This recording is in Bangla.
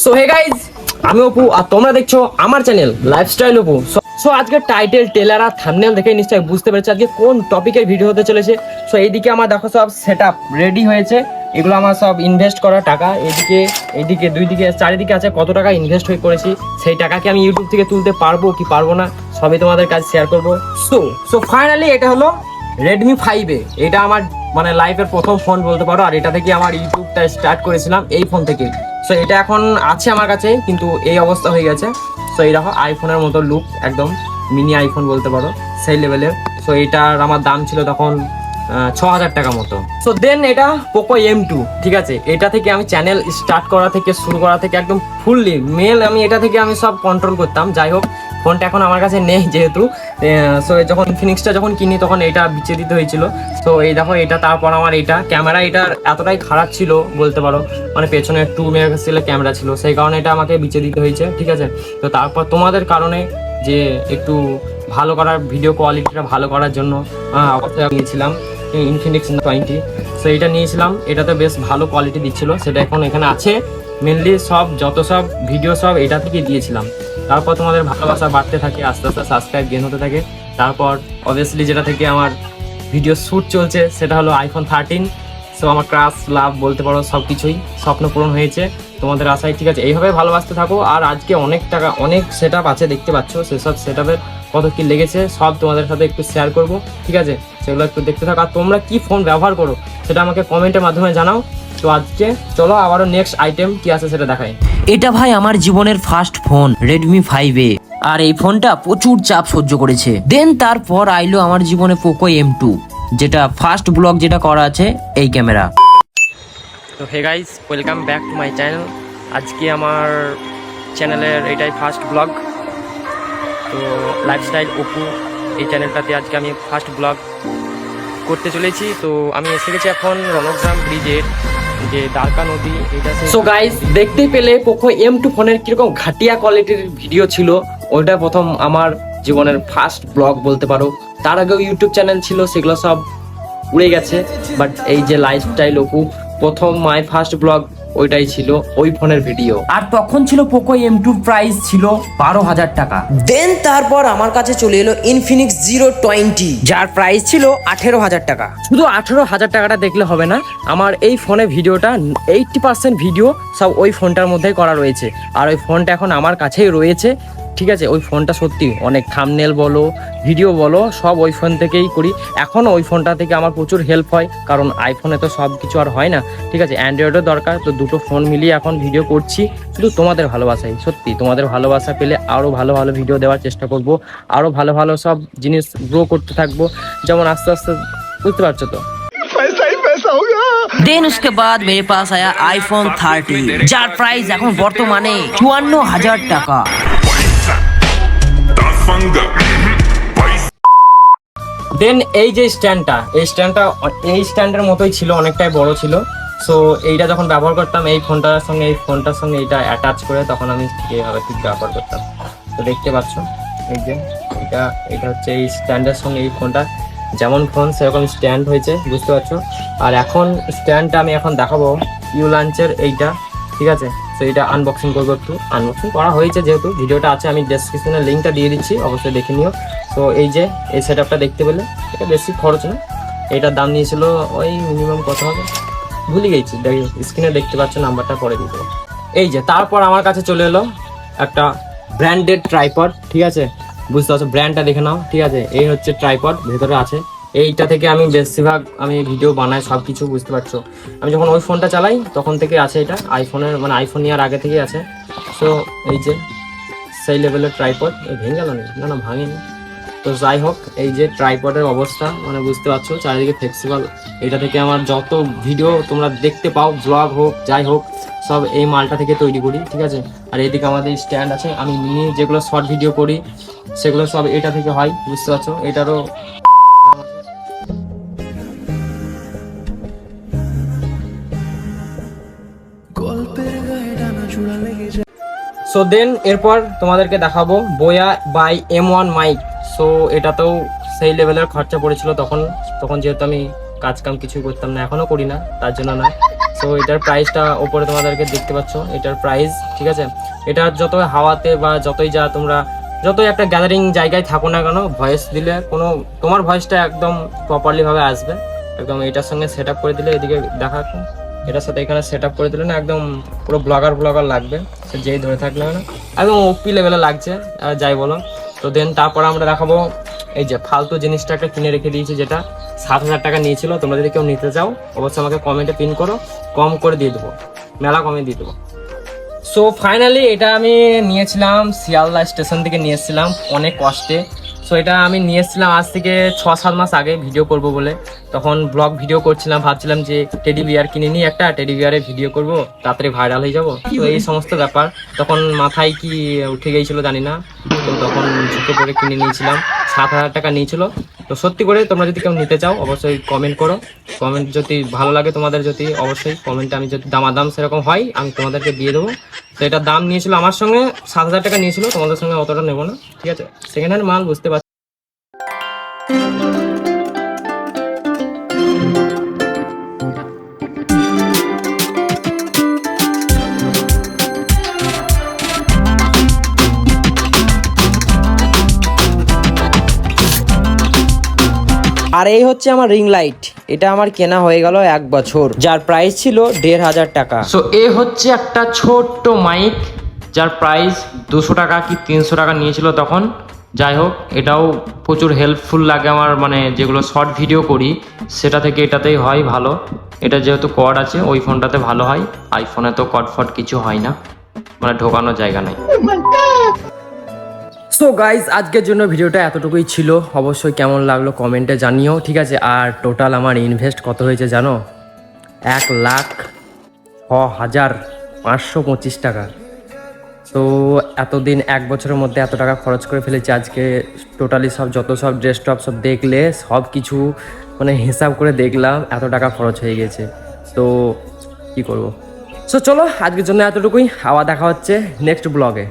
সো হে গাইজ আমি অপু আর তোমরা দেখছ আমার চ্যানেল লাইফস্টাইল অপু। সো আজকে টাইটেল টেলার আর থাম্বনেল দেখে নিশ্চয়ই বুঝতে পেরেছ আজকে কোন টপিকের ভিডিও হতে চলেছে। সো এইদিকে আমার দেখো সব সেট রেডি হয়েছে। এগুলো আমার সব ইনভেস্ট করা টাকা। এদিকে এইদিকে দুই দিকে চারিদিকে আছে কত টাকা ইনভেস্ট হয়ে করেছি। সেই টাকাকে আমি ইউটিউব থেকে তুলতে পারব কি পারব না, সবই তোমাদের কাছে শেয়ার করব। সো সো ফাইনালি এটা হলো রেডমি ফাইভে এটা আমার মানে লাইফের প্রথম ফোন বলতে পারো, আর এটা থেকে আমার ইউটিউবটা স্টার্ট করেছিলাম এই ফোন থেকে। সো এটা এখন আছে আমার কাছে, কিন্তু এই অবস্থা হয়ে গেছে। সো এই দেখো আইফোনের মতো লুক একদম মিনি আইফোন বলতে পারো, সেই লেভেলের সো এটার আমার দাম ছিল তখন ছ হাজার টাকা মতো। সো দেন এটা পোকো এম টু ঠিক আছে? এটা থেকে আমি চ্যানেল স্টার্ট করা থেকে শুরু করা থেকে একদম ফুললি মেল আমি এটা থেকে আমি সব কন্ট্রোল করতাম। যাই হোক ফোনটা এখন আমার কাছে নেই যেহেতু। সো যখন ফিনিক্সটা যখন কিনি তখন এটা বিচে দিতে হয়েছিল। তো এই দেখো এটা তারপর আমার এটা ক্যামেরা এটার এতটাই খারাপ ছিল বলতে পারো। মানে পেছনে টু মেগাপিক্সেলের ক্যামেরা ছিল। সেই কারণে এটা আমাকে বিচে দিতে হয়েছে, ঠিক আছে? তো তারপর তোমাদের কারণে যে একটু ভালো করার ভিডিও কোয়ালিটিটা ভালো করার জন্য অবশ্যই নিয়েছিলাম ইনফিনিক্স টোয়েন্টি সো এটা নিয়েছিলাম। এটাতে বেশ ভালো কোয়ালিটি দিচ্ছিল। সেটা এখন এখানে আছে। মেনলি সব, যত সব ভিডিও সব এটা থেকে দিয়েছিলাম। তারপর তোমাদের ভালোবাসা বাড়তে থাকে, আস্তে আস্তে সাবস্ক্রাইব গেন হতে থাকে। তারপর অবভিয়াসলি যেটা থেকে আমার ভিডিও শ্যুট চলছে, সেটা হলো আইফোন থার্টিন সো আমার ক্রাশ লাভ বলতে পারো সব কিছুই স্বপ্ন পূরণ হয়েছে। তোমাদের আশায় ঠিক আছে, এইভাবে ভালোবাসতে থাকো। আর আজকে অনেক টাকা, অনেক সেট আপ আছে, দেখতে পাচ্ছ, সেসব সেট আপের কত কী লেগেছে, সব তোমাদের সাথে একটু শেয়ার করব, ঠিক আছে? সেগুলো একটু দেখতে থাকো। আর তোমরা কি ফোন ব্যবহার করো, সেটা আমাকে কমেন্টের মাধ্যমে জানাও। তো আজকে, চলো আবারও নেক্সট আইটেম কী আছে সেটা দেখাই। এটা ভাই আমার জীবনের first phone Redmi five A আর এই ফোনটা প্রচুর চাপ সহ্য করেছে। দেন তারপর আইলো আমার জীবনে পোকো এম টু যেটা ফার্স্ট ব্লগ যেটা করা আছে, এই ক্যামেরা তো hey guys welcome back to my channel আজকে আমার চ্যানেলের এটাই ফার্স্ট ব্লগ তো লাইফস্টাইল অপু এই চ্যানেলটাতে আজকে আমি ফার্স্ট ব্লগ করতে চলেছি। তো আমি এসে গেছি এখন রণগ্রাম ব্রিজের যে দ্বারকা নদী, এটা সো গাইস দেখতে পেলে পোকো এম টু ফোনের কীরকম ঘাটিয়া কোয়ালিটির ভিডিও ছিল। ওইটা প্রথম আমার জীবনের ফার্স্ট ব্লগ বলতে পারো। তার আগেও ইউটিউব চ্যানেল ছিল, সেগুলো সব উড়ে গেছে। বাট এই যে লাইফস্টাইল অপু, প্রথম মাই ফার্স্ট ব্লগ ওইটাই ছিল ওই ফোনের ভিডিও। আর তখন ছিল পোকো এম টু প্রাইস ছিল বারো হাজার টাকা। দেন তারপর আমার কাছে চলে এলো ইনফিনিক্স জিরো টোয়েন্টি যার প্রাইস ছিল আঠেরো হাজার টাকা। শুধু আঠেরো হাজার টাকাটা দেখলে হবে না আমার এই ফোনে ভিডিওটা এইটটি পার্সেন্ট ভিডিও সব ওই ফোনটার মধ্যেই করা রয়েছে। আর ওই ফোনটা এখন আমার কাছেই রয়েছে ঠিক আছে, ওই ফোনটা সত্যি অনেক থামনেল বলো ভিডিও বলো, সব ওই ফোন থেকেই করি। এখনও ওই ফোনটা থেকে আমার প্রচুর হেল্প হয়, কারণ আইফোনে তো সব কিছু আর হয় না। ঠিক আছে অ্যান্ড্রয়েডও দরকার, তো দুটো ফোন মিলিয়ে এখন ভিডিও করছি। শুধু তোমাদের ভালোবাসাই, সত্যি, তোমাদের ভালোবাসা পেলে আরও ভালো ভালো ভিডিও দেওয়ার চেষ্টা করব আরও ভালো ভালো সব জিনিস গ্রো করতে থাকব। যেমন আস্তে আস্তে, বুঝতে পারছ তো? দেন উসকে বাদ মেরে পাস আয়া আইফোন থার্টি যার প্রাইস এখন বর্তমানে চুয়ান্ন হাজার টাকা। Tafanga. দেন এই যে স্ট্যান্ডটা এই স্ট্যান্ডটা এই স্ট্যান্ডের মতোই ছিল, অনেকটাই বড় ছিল। সো এইটা যখন ব্যবহার করতাম, এই ফোনটার সঙ্গে, এই ফোনটার সঙ্গে এইটা অ্যাটাচ করে তখন আমি এইভাবে ঠিক ব্যবহার করতাম। তো দেখতে পাচ্ছ, এই যে এটা এটা হচ্ছে এই স্ট্যান্ডের সঙ্গে এই ফোনটা যেমন ফোন সেরকম স্ট্যান্ড হয়েছে, বুঝতে পারছ? আর এখন স্ট্যান্ডটা আমি এখন দেখাবো ইউ লাঞ্চের এইটা। ঠিক আছে? তো এটা আনবক্সিং করব একটু। আনবক্সিং করা হয়েছে যেহেতু। ভিডিওটা আছে, আমি ডেসক্রিপশনে লিঙ্কটা দিয়ে দিচ্ছি, অবশ্যই দেখে নিও। তো এই যে, এই সেট দেখতে পেলে, এটা বেশি খরচ না। এটার দাম নিয়েছিল ওই মিনিমাম কত হবে? ভুলে গেছি স্ক্রিনে দেখতে পাচ্ছ নাম্বারটা পরে দেবো। এই যে, তারপর আমার কাছে চলে এলো একটা ব্র্যান্ডেড ট্রাইপড ঠিক আছে? বুঝতে পারছ? ব্র্যান্ডটা দেখে নাও, ঠিক আছে? এই হচ্ছে ট্রাইপড ভেতরে আছে। এইটা থেকে আমি বেশিরভাগ আমি ভিডিও বানাই সব কিছু বুঝতে পারছ। আমি যখন ওই ফোনটা চালাই, তখন থেকে আছে এটা আইফোনের মানে আইফোন নেওয়ার আগে থেকেই আছে। সো এই যে, সেই লেভেলের ট্রাইপড ভেঙে গেল? না না, ভাঙেনি। তো যাই হোক, এই যে ট্রাইপডের অবস্থা মানে বুঝতে পারছ, চারিদিকে ফ্লেক্সিবল এটা থেকে আমার যত ভিডিও তোমরা দেখতে পাও ব্লগ হোক, যাই হোক, সব এই মালটা থেকে তৈরি করি, ঠিক আছে? আর এদিকে আমাদের স্ট্যান্ড আছে, আমি নিয়ে যেগুলো শর্ট ভিডিও করি, সেগুলো সব এটা থেকে হয়, বুঝতে পারছ? এটারও সো দেন এরপর তোমাদেরকে দেখাবো Boya by M one mic so এটাতেও সেই লেভেলের খরচা পড়েছিল তখন। তখন যেহেতু আমি কাজ কাম কিছুই করতাম না, এখনও করি না, তার জন্য না। সো এটার প্রাইসটা ওপরে তোমাদেরকে দেখতে পাচ্ছ, এটার প্রাইস ঠিক আছে? এটা যত হাওয়াতে বা যতই যা তোমরা, যতই একটা গ্যাদারিং জায়গায় থাকো না কেন ভয়েস দিলে কোনো, তোমার ভয়েসটা একদম প্রপারলিভাবে আসবে। একদম এটার সঙ্গে সেট করে দিলে এদিকে দেখা এটার সাথে এখানে সেট আপ করে দিলে না একদম পুরো ব্লগার ব্লগার লাগবে। সে যেই ধরে থাকলে না। একদম ওপি লেভেলে লাগছে। যাই বলো। তো দেন তারপর আমরা দেখাবো এই যে ফালতু জিনিসটা একটা কিনে রেখে দিয়েছি যেটা সাত হাজার টাকা নিয়েছিল। তোমরা যদি কেউ নিতে চাও, অবশ্যই আমাকে কমেন্টে পিন করো। কম করে দিয়ে দেবো। মেলা কমে দিয়ে দেবো। সো ফাইনালি এটা আমি নিয়েছিলাম, শিয়ালদা স্টেশন থেকে নিয়ে এসেছিলাম। অনেক কষ্টে। সো এটা আমি নিয়ে এসেছিলাম আজ থেকে ছ সাত মাস আগে ভিডিও করব বলে। তখন ব্লগ ভিডিও করছিলাম, ভাবছিলাম যে টেডি বিয়ার কিনে নিই একটা টেডি বিয়ারে ভিডিও করব তাড়াতাড়ি ভাইরাল হয়ে যাব। তো এই সমস্ত ব্যাপার। তখন মাথায় কি উঠে গিয়েছিল জানি না। তো তখন ঝুঁকে পড়ে কিনে নিয়েছিলাম। সাত হাজার টাকা নিয়েছিল। তো সত্যি করে তোমরা যদি কেউ নিতে চাও, অবশ্যই কমেন্ট করো। কমেন্ট যদি ভালো লাগে তোমাদের যদি, অবশ্যই কমেন্টে আমি যদি দামাদাম সেরকম হয়, আমি তোমাদেরকে দিয়ে দেবো। তো এটার দাম নিয়েছিল আমার সঙ্গে, সাত হাজার টাকা নিয়েছিল, তোমাদের সঙ্গে অতটা নেব না। ঠিক আছে? সেকেন্ড হ্যান্ড মাল, বুঝতে পারছি আর এই হচ্ছে আমার রিং লাইট এটা আমার কেনা হয়ে গেল এক বছর। যার প্রাইস ছিল দেড় হাজার টাকা। সো এ হচ্ছে একটা ছোট্ট মাইক যার প্রাইস দুশো টাকা কি তিনশো টাকা নিয়েছিল তখন। যাই হোক এটাও প্রচুর হেল্পফুল লাগে আমার মানে যেগুলো শর্ট ভিডিও করি সেটা থেকে এটাতেই হয় ভালো। এটা যেহেতু কর্ড আছে ওই ফোনটাতে ভালো হয়। আইফোনে তো কর্ড ফট কিছু হয় না। মানে ঢোকানোর জায়গা নেই। সো গাইজ আজকের জন্য ভিডিওটা এতটুকুই ছিল। অবশ্যই কেমন লাগল কমেন্টে জানিও, ঠিক আছে? আর টোটাল আমার ইনভেস্ট কত হয়েছে জানো? এক লাখ ছ হাজার পাঁচশো পঁচিশ টাকা। তো এতদিন এক বছরের মধ্যে এত টাকা খরচ করে ফেলেছি আজকে। টোটালি সব, যত সব ড্রেস টপ সব দেখলে, সব কিছু মানে হিসাব করে দেখলাম, এত টাকা খরচ হয়ে গেছে। তো কি করব? সো চলো, আজকের জন্য এতটুকুই। আবার দেখা হচ্ছে নেক্সট ব্লগে